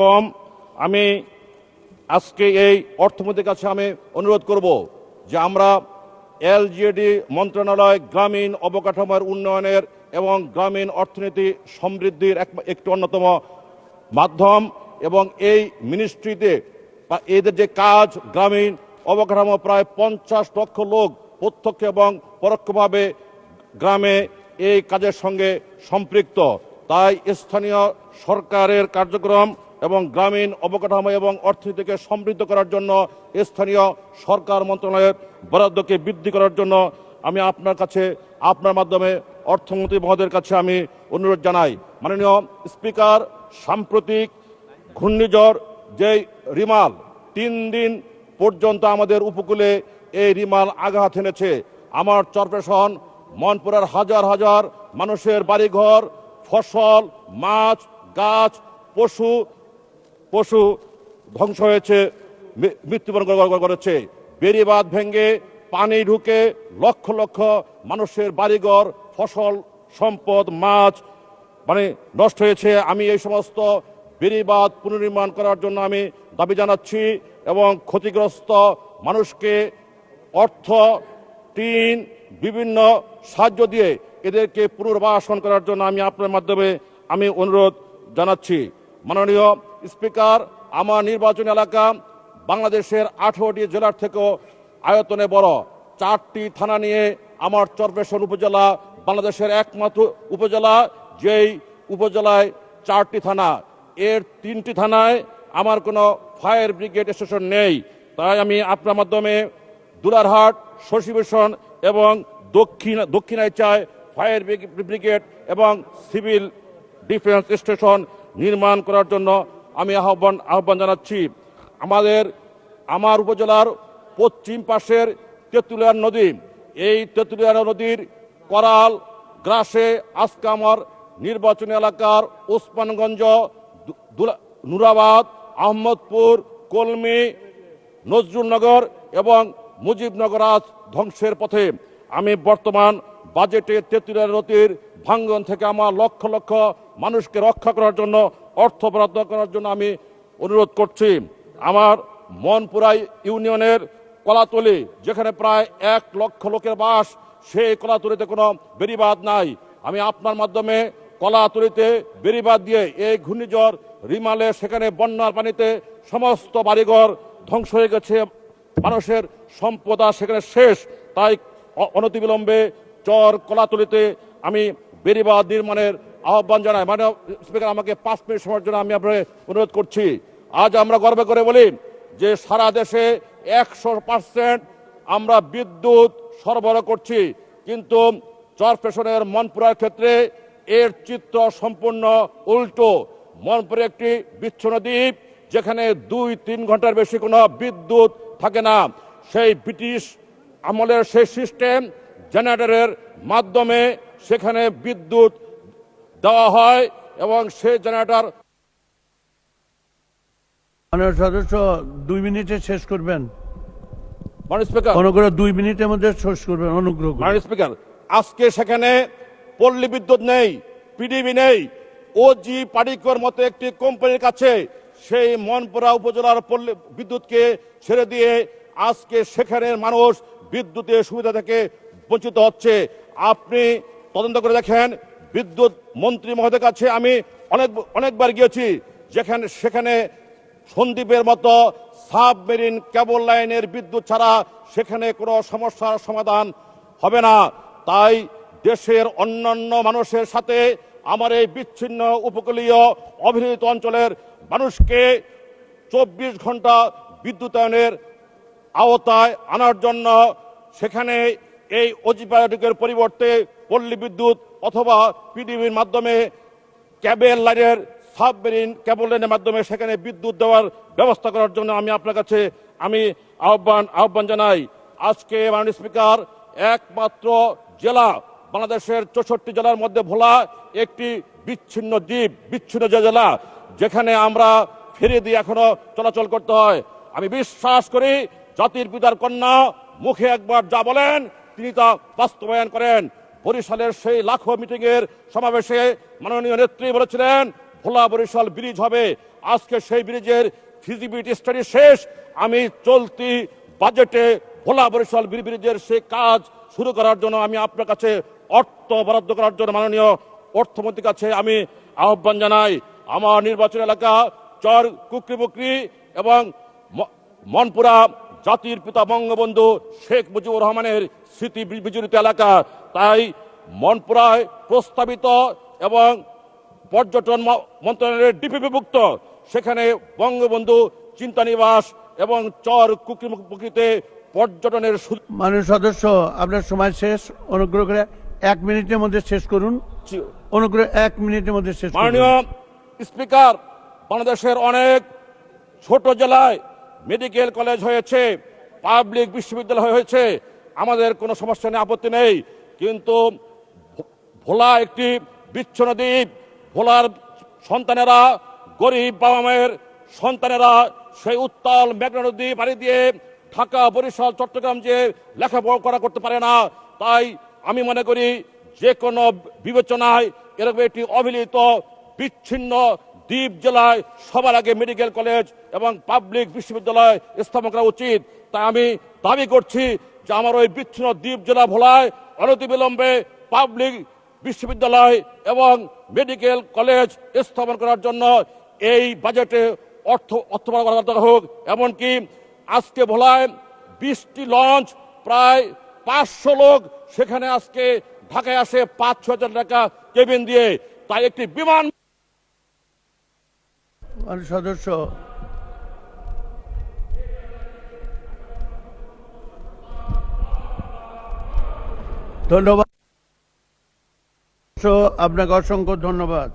কম, আমি আজকে এই অর্থমন্ত্রীর কাছে আমি অনুরোধ করব যে আমরা এলজিএডি মন্ত্রণালয় গ্রামীণ অবকাঠামোর উন্নয়নের এবং গ্রামীণ অর্থনীতি সমৃদ্ধির এক, একটি অন্যতম মাধ্যম এবং এই মিনিস্ট্রিতে বা এদের যে কাজ, গ্রামীণ অবকাঠামো প্রায় পঞ্চাশ লক্ষ লোক প্রত্যক্ষ এবং পরোক্ষভাবে গ্রামে এই কাজের সঙ্গে সম্পৃক্ত। তাই স্থানীয় সরকারের কার্যক্রম এবং গ্রামীণ অবকাঠামো এবং অর্থনীতিকে সমৃদ্ধ করার জন্য স্থানীয় সরকার মন্ত্রণালয়ের বরাদ্দকে বৃদ্ধি করার জন্য আমি আপনার কাছে, আপনার মাধ্যমে অর্থমন্ত্রী মহোদয়ের কাছে আমি অনুরোধ জানাই। মাননীয় স্পিকার, সাম্প্রতিক ঘূর্ণিঝড় যে রিমাল, তিন দিন পর্যন্ত আমাদের উপকূলে এই রিমাল আঘাত এনেছে। আমার চরপেশন মনপুরার হাজার হাজার মানুষের বাড়িঘর, ফসল, মাছ, গাছ, পশু পশু ধ্বংস হয়েছে মৃত্যুবরণ করে- করে- করেছে। বেড়িবাঁধ ভেঙে পানি ঢুকে লক্ষ লক্ষ মানুষের বাড়িঘর, ফসল, সম্পদ, মাছ মানে নষ্ট হয়েছে। আমি এই সমস্ত বেড়িবাঁধ পুনর্নির্মাণ করার জন্য আমি দাবি জানাচ্ছি এবং ক্ষতিগ্রস্ত মানুষকে অর্থ টিন বিভিন্ন সাহায্য দিয়ে এদেরকে পুনর্বাসন করার জন্য আমি আপনার মাধ্যমে আমি অনুরোধ জানাচ্ছি। মাননীয় স্পিকার, আমার নির্বাচন এলাকা বাংলাদেশের আঠারোটি জেলার থেকেও আয়তনে বড়। চারটি থানা নিয়ে আমার চরপেশন উপজেলা বাংলাদেশের একমাত্র উপজেলা, যেই উপজেলায় চারটি থানা। এর তিনটি থানায় আমার কোনো ফায়ার ব্রিগেড স্টেশন নেই। তাই আমি আপনার মাধ্যমে দুলারহাট, শশীভূষণ এবং দক্ষিণ দক্ষিণায় চায় ফায়ার ব্রিগেড এবং সিভিল ডিফেন্স স্টেশন নির্মাণ করার জন্য আমি আহ্বান আহ্বান জানাচ্ছি আমাদের, আমার উপজেলার পশ্চিম পাশের তেঁতুলিয়ার নদী। এই তেঁতুলিয়া নদীর করাল গ্রাসে আজকে আমার নির্বাচনী এলাকার ওসমানগঞ্জ নুরাবাদ, আহমদপুর, কলমি, নজরুলনগর এবং মুজিবনগর আজ ধ্বংসের পথে। আমি বর্তমান বাজেটে তেঁতুলিয়া নদীর ভাঙ্গন থেকে আমার লক্ষ লক্ষ মানুষকে রক্ষা করার জন্য, অর্থ বরাদ্দ করার জন্য আমি অনুরোধ করছি। আমার মনপুরাই ইউনিয়নের কলাতলি, যেখানে প্রায় এক লক্ষ লোকের বাস, সেই কলাতলিতে কোনো বেড়িবাদ নাই। আমি আপনার মাধ্যমে কলাতলিতে বেড়িবাদ দিয়ে এই ঘূর্ণিঝড় রিমালে, সেখানে বন্যার পানিতে সমস্ত বাড়িঘর ধ্বংস হয়ে গেছে। মানুষের সম্পদ সেখানে শেষ। তাই অনতিবিলম্বে চর কলাতলিতে আমি বেড়িবাদ নির্মাণের আহ্বান জানাই। মানে স্পিকার, আমাকে পাঁচ মিনিট সময়ের জন্য আমি আপনাকে অনুরোধ করছি। আজ আমরা গর্ব করে বলি যে সারা দেশে একশো পার্সেন্ট আমরা বিদ্যুৎ সরবরাহ করছি। কিন্তু চরপেশনের মনপুরার ক্ষেত্রে এর চিত্র সম্পূর্ণ উল্টো। মনপুরে একটি বিচ্ছন্ন দ্বীপ, যেখানে দুই তিন ঘণ্টার বেশি কোনো বিদ্যুৎ থাকে না। সেই ব্রিটিশ আমলের সেই সিস্টেম জেনারেটরের মাধ্যমে সেখানে বিদ্যুৎ দেওয়া হয় এবং সেই জেনারেটর মাননীয় সদস্য দুই মিনিটে শেষ করবেন। মনে দুই মিনিটের মধ্যে শেষ করবেন অনুগ্রহ করে। স্পিকার আজকে সেখানে পল্লী বিদ্যুৎ নেই পিডিবি নেই ওজি পাডিকর মতো একটি কোম্পানির কাছে সেই মনপুরা উপজেলার পল্লী বিদ্যুৎকে ছেড়ে দিয়ে আজকে সেখানের মানুষ বিদ্যুতের সুবিধা থেকে বঞ্চিত হচ্ছে। আপনি তদন্ত করে দেখেন, বিদ্যুৎ মন্ত্রী মহোদয়ের কাছে আমি অনেক, অনেকবার গিয়েছি, যেখানে, সেখানে সন্দীপের মতো সাবমেরিন কেবল লাইনের বিদ্যুৎ ছাড়া সেখানে কোনো সমস্যার সমাধান হবে না। তাই দেশের অন্যান্য মানুষের সাথে আমার এই বিচ্ছিন্ন উপকূলীয় অভিনীত অঞ্চলের মানুষকে চব্বিশ ঘণ্টা বিদ্যুতায়নের আওতায় আনার জন্য সেখানে এই অজিবায়োটিকের পরিবর্তে পল্লী বিদ্যুৎ অথবা পিডিবির মাধ্যমে ক্যাবেল লাইনের সাবমেরিন ক্যাবল লাইনের মাধ্যমে সেখানে বিদ্যুৎ দেওয়ার ব্যবস্থা করার জন্য আমি আপনার কাছে আমি আহ্বান আহ্বান জানাই। আজকে মাননীয় স্পিকার, একমাত্র জেলা বাংলাদেশের চৌষট্টি জেলার মধ্যে ভোলা একটি বিচ্ছিন্ন দ্বীপ, বিচ্ছিন্ন যে জেলা, যেখানে আমরা ফিরে দিয়ে এখনও চলাচল করতে হয়। আমি বিশ্বাস করি জাতির পিতার কন্যা মুখে একবার যা বলেন তিনি তা বাস্তবায়ন করেন। বরিশালের সেই লাখো মিটিং এর সমাবেশে মাননীয় নেত্রী বলেছিলেন, ভোলা বরিশাল ব্রিজ হবে। আজকে সেই ব্রিজের ফিজিবিলিটি স্টাডি শেষ। আমি চলতি বাজেটে ভোলা বরিশাল ব্রি- ব্রিজের সে কাজ শুরু করার জন্য আমি আপনার কাছে অর্থ বরাদ্দ করার জন্য মাননীয় অর্থমন্ত্রীর কাছে আমি আহ্বান জানাই। আমার নির্বাচন এলাকা চর কুকরি বুকরি এবং মনপুরা জাতির পিতা বঙ্গবন্ধু শেখ মুজিবুর রহমানের স্মৃতি বিজড়িত এলাকা। তাই মনপুরায় প্রস্তাবিত এবং পর্যটন মন্ত্রণালয়ের ডিপিপিভুক্ত সেখানে বঙ্গবন্ধু চিন্তানিবাস এবং চর পুকুরিতে পর্যটনের মাননীয় সদস্য আপনার সময় শেষ। অনুগ্রহ করে এক মিনিটের মধ্যে শেষ করুন। অনুগ্রহ এক মিনিটের মধ্যে শেষ মাননীয় স্পিকার বাংলাদেশের অনেক ছোট জেলায় মেডিকেল কলেজ হয়েছে, পাবলিক বিশ্ববিদ্যালয় হয়েছে, আমাদের কোনো সমস্যা নেই, আপত্তি নেই। কিন্তু ভোলা একটি বিচ্ছন্ন দ্বীপ, ভোলার সন্তানেরা, গরিব বাবা মায়ের সন্তানেরা সেই উত্তাল মেঘনা নদী পাড়ি দিয়ে ঢাকা, বরিশাল, চট্টগ্রাম যে লেখাপড়া করা করতে পারে না, তাই আমি মনে করি যে কোনো বিবেচনায় এরকম একটি অবিলিত বিচ্ছিন্ন দ্বীপ জেলায় সবার আগে মেডিকেল কলেজ এবং পাবলিক বিশ্ববিদ্যালয় স্থাপন করা উচিত। তাই আমি দাবি করছি যে আমার ওই বিচ্ছিন্ন দ্বীপ জেলা ভোলায় অনতিবিলম্বে পাবলিক বিশ্ববিদ্যালয় এবং মেডিকেল কলেজ স্থাপন করার জন্য এই বাজেটে অর্থ অর্থ করা হোক। এমনকি আজকে ভোলায় বিশটি লঞ্চ, প্রায় পাঁচশো লোক সেখানে আজকে ঢাকায় আসে পাঁচ ছ হাজার টাকা কেবিন দিয়ে। তাই একটি বিমান সদস্য। ধন্যবাদ। আপনাকে অসংখ্য ধন্যবাদ।